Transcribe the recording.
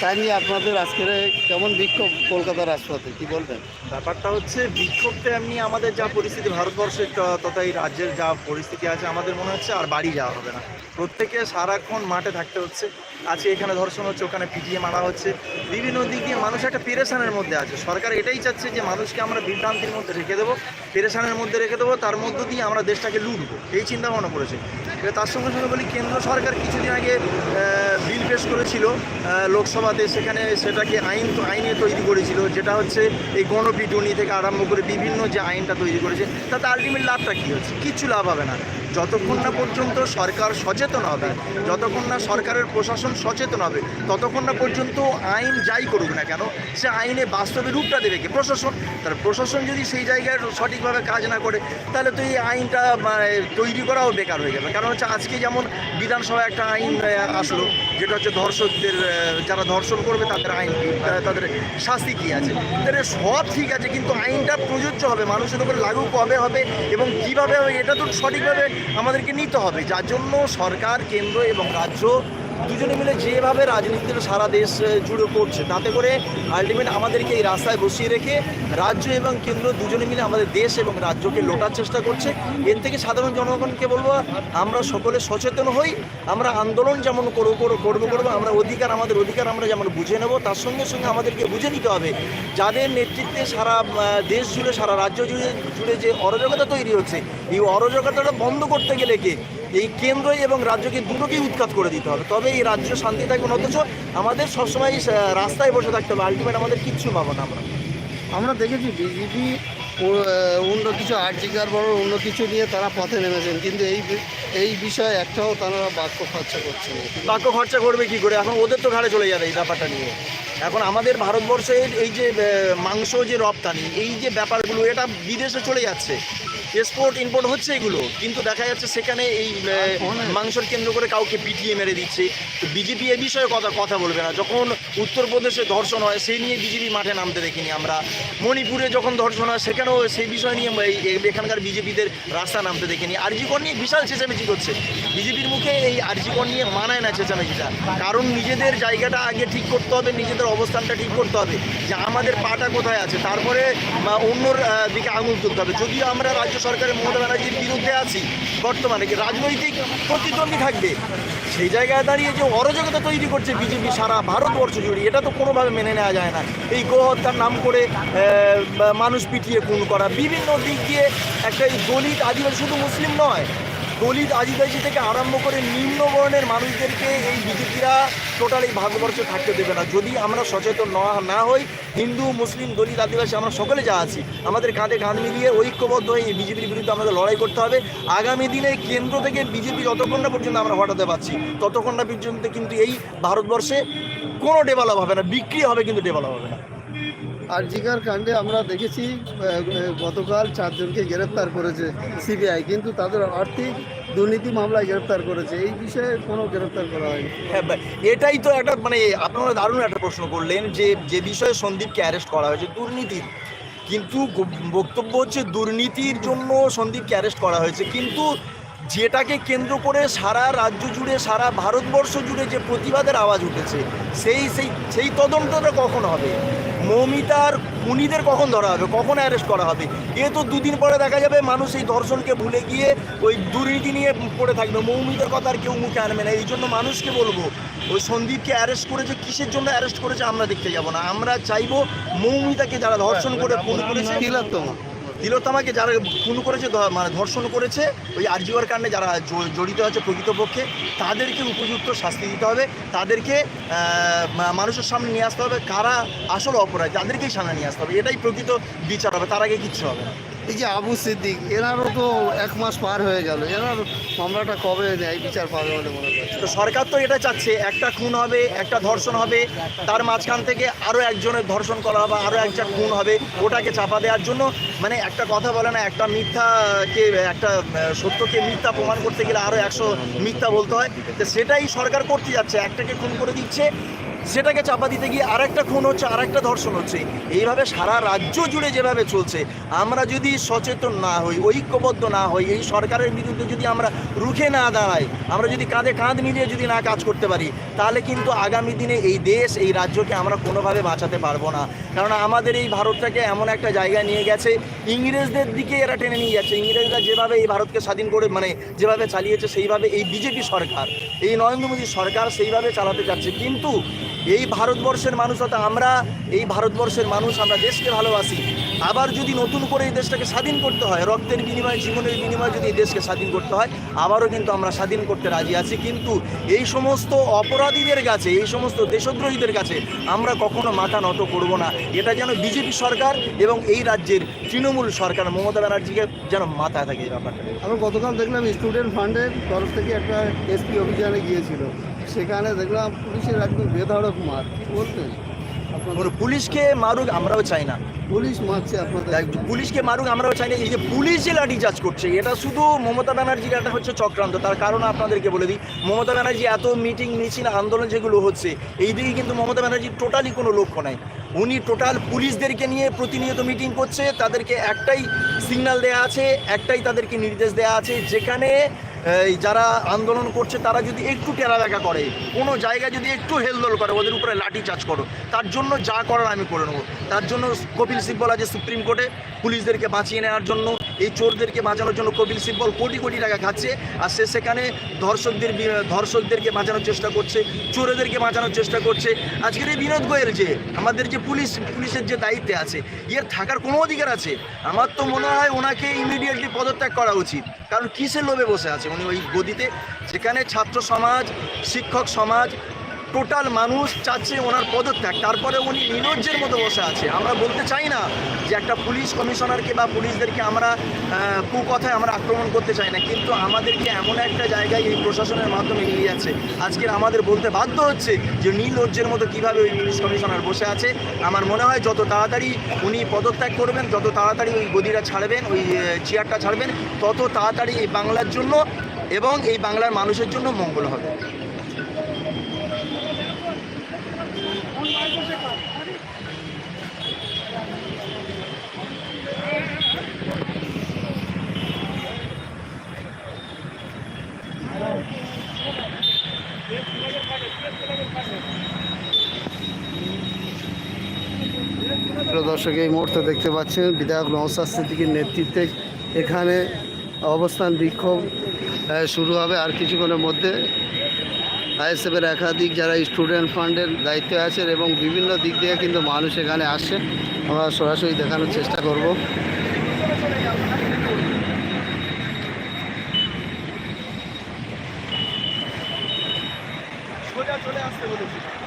তাই নিয়ে আপনাদের আজকের কেমন বিক্ষোভ কলকাতার রাজপথে, কি বলবেন? ব্যাপারটা হচ্ছে বিক্ষোভটা এমনি আমাদের যা পরিস্থিতি ভারতবর্ষের তথা এই রাজ্যের যা পরিস্থিতি আছে, আমাদের মনে হচ্ছে আর বাড়ি যাওয়া হবে না। প্রত্যেকে সারাক্ষণ মাঠে থাকতে হচ্ছে। আছে এখানে ধর্ষণ হচ্ছে ওখানে পিটিয়ে মারা হচ্ছে। বিভিন্ন দিক দিয়ে মানুষ একটা পেরেশানের মধ্যে আছে। সরকার এটাই চাচ্ছে যে, মানুষকে আমরা বিভ্রান্তির মধ্যে রেখে দেবো, পেরেশানের মধ্যে রেখে দেবো, তার মধ্য দিয়ে আমরা দেশটাকে লুটবো। এই চিন্তা ভাবনা করেছে। এবার তার সঙ্গে সঙ্গে বলি, কেন্দ্র সরকার কিছুদিন আগে পেশ করেছিল লোকসভাতে সেখানে সেটাকে আইন আইনে তৈরি করেছিল যেটা হচ্ছে এই গণপিটুনি থেকে আরম্ভ করে বিভিন্ন যে আইনটা তৈরি করেছে তাতে আলটিমেট লাভটা কী হচ্ছে? কিচ্ছু লাভ হবে না। যতক্ষণ না পর্যন্ত সরকার সচেতন হবে যতক্ষণ না সরকারের প্রশাসন সচেতন হবে ততক্ষণ না পর্যন্ত আইন যাই করুক না কেন সে আইনে বাস্তবে রূপটা দেবে কি? প্রশাসন। তার প্রশাসন যদি সেই জায়গায় সঠিকভাবে কাজ না করে তাহলে তো এই আইনটা মানে, তৈরি করাও বেকার হয়ে যাবে। কারণ হচ্ছে আজকে যেমন বিধানসভায় একটা আইন আসলো যেটা হচ্ছে ধর্ষকদের যারা ধর্ষণ করবে তাদের আইন তাদের শাস্তি কী আছে? তাদের সব ঠিক আছে, কিন্তু আইনটা প্রযোজ্য হবে, মানুষের উপর লাগু কবে হবে এবং কীভাবে হবে, এটা তো সঠিকভাবে আমাদেরকে নিতে হবে। যার জন্য সরকার, কেন্দ্র এবং রাজ্য দুজনে মিলে যেভাবে রাজনীতিটা সারা দেশ জুড়ে করছে, তাতে করে আলটিমেট আমাদেরকে এই রাস্তায় বসিয়ে রেখে রাজ্য এবং কেন্দ্র দুজনে মিলে আমাদের দেশ এবং রাজ্যকে লোটার চেষ্টা করছে। এর থেকে সাধারণ জনগণকে বলব, আমরা সকলে সচেতন হই, আমরা আন্দোলন যেমন করব করব করব করব, আমরা অধিকার, আমাদের অধিকার আমরা যেমন বুঝে নেব, তার সঙ্গে সঙ্গে আমাদেরকে বুঝে নিতে হবে। যাদের নেতৃত্বে সারা দেশ জুড়ে, সারা রাজ্য জুড়ে জুড়ে যে অরাজকতা তৈরি হচ্ছে, এই অরাজকতাটা বন্ধ করতে গেলে কি? এই কেন্দ্র এবং রাজ্যকে দুটোকেই উৎখাত করে দিতে হবে। তবে এই রাজ্য শান্তি থাকবে। অথচ আমাদের সবসময় রাস্তায় বসে থাকতে হবে। আলটিমেট আমাদের কিচ্ছু পাবো না আমরা। আমরা দেখেছি বিজেপি অন্য কিছু আর্জিকার বড় অন্য কিছু নিয়ে তারা পথে নেমেছেন। কিন্তু এই এই বিষয়ে একটাও তারা বাক্য খরচা করছে বাক্য খরচা করবে কি করে? এখন ওদের তো ঘাড়ে চলে যাবে এই ব্যাপারটা নিয়ে। এখন আমাদের ভারতবর্ষের এই যে মাংস যে রপ্তানি এই যে ব্যাপারগুলো এটা বিদেশে চলে যাচ্ছে। এক্সপোর্ট ইম্পোর্ট হচ্ছে এগুলো। কিন্তু দেখা যাচ্ছে সেখানে এই মাংসর কেন্দ্র করে কাউকে পিটিয়ে মেরে দিচ্ছে। তো বিজেপি এ বিষয়ে কথা কথা বলবে না। যখন উত্তরপ্রদেশে ধর্ষণ হয়, সেই নিয়ে বিজেপি মাঠে নামতে দেখিনি আমরা। মণিপুরে যখন ধর্ষণ হয়, সেখানেও সেই বিষয় নিয়ে এখানকার বিজেপিদের রাস্তা নামতে দেখিনি। আরজিকর নিয়ে বিশাল চেঁচামেচি করছে। বিজেপির মুখে এই আরজিকর নিয়ে মানায় না চেঁচামেচিটা। কারণ নিজেদের জায়গাটা আগে ঠিক করতে হবে, নিজেদের অবস্থানটা ঠিক করতে হবে। যে আমাদের পাটা কোথায় আছে, তারপরে অন্যর দিকে আঙুল তুলতে হবে। যদিও আমরা রাজ্য সরকারের মমতা ব্যানার্জির বিরুদ্ধে আছি, বর্তমানে কি রাজনৈতিক প্রতিদ্বন্দ্বী থাকবে? সেই জায়গায় দাঁড়িয়ে যে অরাজকতা তৈরি করছে বিজেপি সারা ভারতবর্ষ জুড়ে, এটা তো কোনোভাবে মেনে নেওয়া যায় না। এই গোহত্যার নাম করে মানুষ পিটিয়ে খুন করা, বিভিন্ন দিক দিয়ে একটা এই দলিত আদিবাসী শুধু মুসলিম নয় দলিত আদিবাসী থেকে আরম্ভ করে নিম্ন বর্ণের মানুষদেরকে এই বিজেপিরা টোটাল এই ভারতবর্ষে থাকতে দেবে না। যদি আমরা সচেতন না- না হই, হিন্দু, মুসলিম, দলিত আদিবাসী, আমরা সকলে যা আছি, আমাদের কাঁধে কাঁধ মিলিয়ে ঐক্যবদ্ধ হয়ে এই বিজেপির বিরুদ্ধে আমাদের লড়াই করতে হবে। আগামী দিনে কেন্দ্র থেকে বিজেপি যতক্ষণ না পর্যন্ত আমরা হটাতে পারছি, ততক্ষণ না পর্যন্ত কিন্তু এই ভারতবর্ষে কোনো ডেভেলপ হবে না, বিক্রি হবে কিন্তু ডেভেলপ হবে না আরজিকার কাণ্ডে আমরা দেখেছি গতকাল চারজনকে গ্রেপ্তার করেছে সিবিআই, কিন্তু তাদের আর্থিক দুর্নীতি মামলায় গ্রেপ্তার করেছে। এই বিষয়ে কোনো গ্রেপ্তার করা হয়নি। হ্যাঁ এটাই তো একটা মানে আপনারা দারুণ একটা প্রশ্ন করলেন যে যে বিষয়ে সন্দীপকে অ্যারেস্ট করা হয়েছে দুর্নীতির কিন্তু বক্তব্য হচ্ছে দুর্নীতির জন্য সন্দীপকে অ্যারেস্ট করা হয়েছে। কিন্তু যেটাকে কেন্দ্র করে সারা রাজ্য জুড়ে, সারা ভারতবর্ষ জুড়ে যে প্রতিবাদের আওয়াজ উঠেছে, সেই সেই সেই তদন্তটা কখন হবে? মৌমিতার খুনিদের কখন ধরা হবে? কখন অ্যারেস্ট করা হবে? এ তো দুদিন পরে দেখা যাবে মানুষ এই ধর্ষণকে ভুলে গিয়ে ওই দুর্নীতি নিয়ে পড়ে থাকবে। মৌমিতার কথা আর কেউ মুখে আনবে না। এই জন্য মানুষকে বলব, ওই সন্দীপকে অ্যারেস্ট করেছে, কিসের জন্য অ্যারেস্ট করেছে আমরা দেখতে যাব না। আমরা চাইব মৌমিতাকে যারা ধর্ষণ করে খুন করেছে তিলোত্তমাকে যারা খুন করেছে মানে ধর্ষণ করেছে, ওই আরজিওয়ার কাণ্ডে যারা জড়িত আছে প্রকৃতপক্ষে, তাদেরকে উপযুক্ত শাস্তি দিতে হবে। তাদেরকে মানুষের সামনে নিয়ে আসতে হবে। কারা আসল অপরাধ, তাদেরকেই সামনে নিয়ে আসতে হবে। এটাই প্রকৃত বিচার হবে, তার আগে কিচ্ছু হবে না। এই যে আবু সিদ্দিক, এনারও তো এক মাস পার হয়ে গেল। এনার মামলাটা কবে ন্যায় বিচার পাবে বলে মনে করছে তো সরকার তো এটা চাচ্ছে, একটা খুন হবে, একটা ধর্ষণ হবে, তার মাঝখান থেকে আরও একজনের ধর্ষণ করা হবে আরও একটা খুন হবে, ওটাকে চাপা দেওয়ার জন্য। মানে একটা কথা বলে না, একটা মিথ্যাকে একটা সত্যকে মিথ্যা প্রমাণ করতে গেলে আরও একশো মিথ্যা বলতে হয়। তো সেটাই সরকার করতে যাচ্ছে, একটাকে খুন করে দিচ্ছে। সেটাকে চাপা দিতে গিয়ে আরেকটা খুন হচ্ছে, আরেকটা ধর্ষণ হচ্ছে। এইভাবে সারা রাজ্য জুড়ে যেভাবে চলছে, আমরা যদি সচেতন না হই, ঐক্যবদ্ধ না হই, এই সরকারের বিরুদ্ধে যদি আমরা রুখে না দাঁড়াই, আমরা যদি কাঁধে কাঁধ মিলিয়ে যদি না কাজ করতে পারি, তাহলে কিন্তু আগামী দিনে এই দেশ, এই রাজ্যকে আমরা কোনোভাবে বাঁচাতে পারব না। কারণ আমাদের এই ভারতটাকে এমন একটা জায়গায় নিয়ে গেছে, ইংরেজদের দিকে এরা টেনে নিয়ে যাচ্ছে। ইংরেজরা যেভাবে এই ভারতকে স্বাধীন করে মানে যেভাবে চালিয়েছে, সেইভাবে এই বিজেপি সরকার, এই নরেন্দ্র মোদী সরকার সেইভাবে চালাতে যাচ্ছে কিন্তু এই ভারতবর্ষের মানুষ, অর্থাৎ আমরা, এই ভারতবর্ষের মানুষ, আমরা দেশকে ভালোবাসি। আবার যদি নতুন করে এই দেশটাকে স্বাধীন করতে হয়, রক্তের বিনিময়ে, জীবনের বিনিময়ে যদি এই দেশকে স্বাধীন করতে হয়, আবারও কিন্তু আমরা স্বাধীন করতে রাজি আছি। কিন্তু এই সমস্ত অপরাধীদের কাছে, এই সমস্ত দেশদ্রোহীদের কাছে আমরা কখনো মাথা নত করব না। এটা যেন বিজেপি সরকার এবং এই রাজ্যের তৃণমূল সরকার, মমতা ব্যানার্জিকে যেন মাথায় থাকে এই ব্যাপারটা। আমি গতকাল দেখলাম, স্টুডেন্ট ফান্ডের তরফ থেকে একটা এসপি অভিযানে গিয়েছিল। সেখানে দেখলাম পুলিশের একদম বেধড়ক মার। কি কোনো পুলিশকে মারুক আমরাও চাই না। পুলিশ মারছে আপনাদের পুলিশকে মারুক আমরাও চাই না। এই যে পুলিশ যে লাঠিচার্জ করছে এটা শুধু মমতা ব্যানার্জির একটা হচ্ছে চক্রান্ত। তার কারণ আপনাদেরকে বলে দিই মমতা ব্যানার্জি এত মিটিং মিছিল আন্দোলন যেগুলো হচ্ছে এই দিকে কিন্তু মমতা ব্যানার্জির টোটালি কোনো লক্ষ্য নাই। উনি টোটাল পুলিশদেরকে নিয়ে প্রতিনিয়ত মিটিং করছে তাদেরকে একটাই সিগন্যাল দেওয়া আছে একটাই তাদেরকে নির্দেশ দেওয়া আছে যেখানে এই যারা আন্দোলন করছে, তারা যদি একটু টেরাবেকা করে, কোনো জায়গায় যদি একটু হেলদোল করে, ওদের উপরে লাঠি চার্জ করো, তার জন্য যা করার আমি করে নেব। তার জন্য কপিল সিব্বল আছে সুপ্রিম কোর্টে পুলিশদেরকে বাঁচিয়ে নেওয়ার জন্য, এই চোরদেরকে বাঁচানোর জন্য কপিল সিব্বল কোটি কোটি টাকা খাচ্ছে, আর সে সেখানে ধর্ষকদের ধর্ষকদেরকে বাঁচানোর চেষ্টা করছে, চোরেদেরকে বাঁচানোর চেষ্টা করছে। আজকের এই বিনোদ গোয়েল যে, আমাদের যে পুলিশ, পুলিশের যে দায়িত্বে আছে, এর থাকার কোনো অধিকার আছে? আমার তো মনে হয় ওনাকে ইমিডিয়েটলি পদত্যাগ করা উচিত। কারণ কিসের লোভে বসে আছে উনি ওই গদিতে? যেখানে ছাত্র সমাজ, শিক্ষক সমাজ টোটাল মানুষ চাচ্ছে ওনার পদত্যাগ। তারপরে উনি নির্লজ্জের মতো বসে আছে। আমরা বলতে চাই না যে একটা পুলিশ কমিশনারকে বা পুলিশদেরকে আমরা কুকথায় আমরা আক্রমণ করতে চাই না। কিন্তু আমাদেরকে এমন একটা জায়গায় এই প্রশাসনের মাধ্যমে নিয়ে যাচ্ছে। আজকে আমাদের বলতে বাধ্য হচ্ছে যে নির্লজ্জের মতো কীভাবে ওই পুলিশ কমিশনার বসে আছে। আমার মনে হয় যত তাড়াতাড়ি উনি পদত্যাগ করবেন, যত তাড়াতাড়ি ওই গদিটা ছাড়বেন, ওই চেয়ারটা ছাড়বেন, তত তাড়াতাড়ি এই বাংলার জন্য এবং এই বাংলার মানুষের জন্য মঙ্গল হবে। দর্শক এই মুহূর্তে দেখতে পাচ্ছেন বিধায়ক নওসাদ সিদ্দিকীর নেতৃত্বে এখানে অবস্থান বিক্ষোভ শুরু হবে আর কিছুক্ষণের মধ্যে আইএসএফের একাধিক যারা স্টুডেন্ট ফান্ডের দায়িত্বে আছেন এবং বিভিন্ন দিক থেকে কিন্তু মানুষ এখানে আসে আমরা সরাসরি দেখানোর চেষ্টা করব। চলে আসতে বলেছি।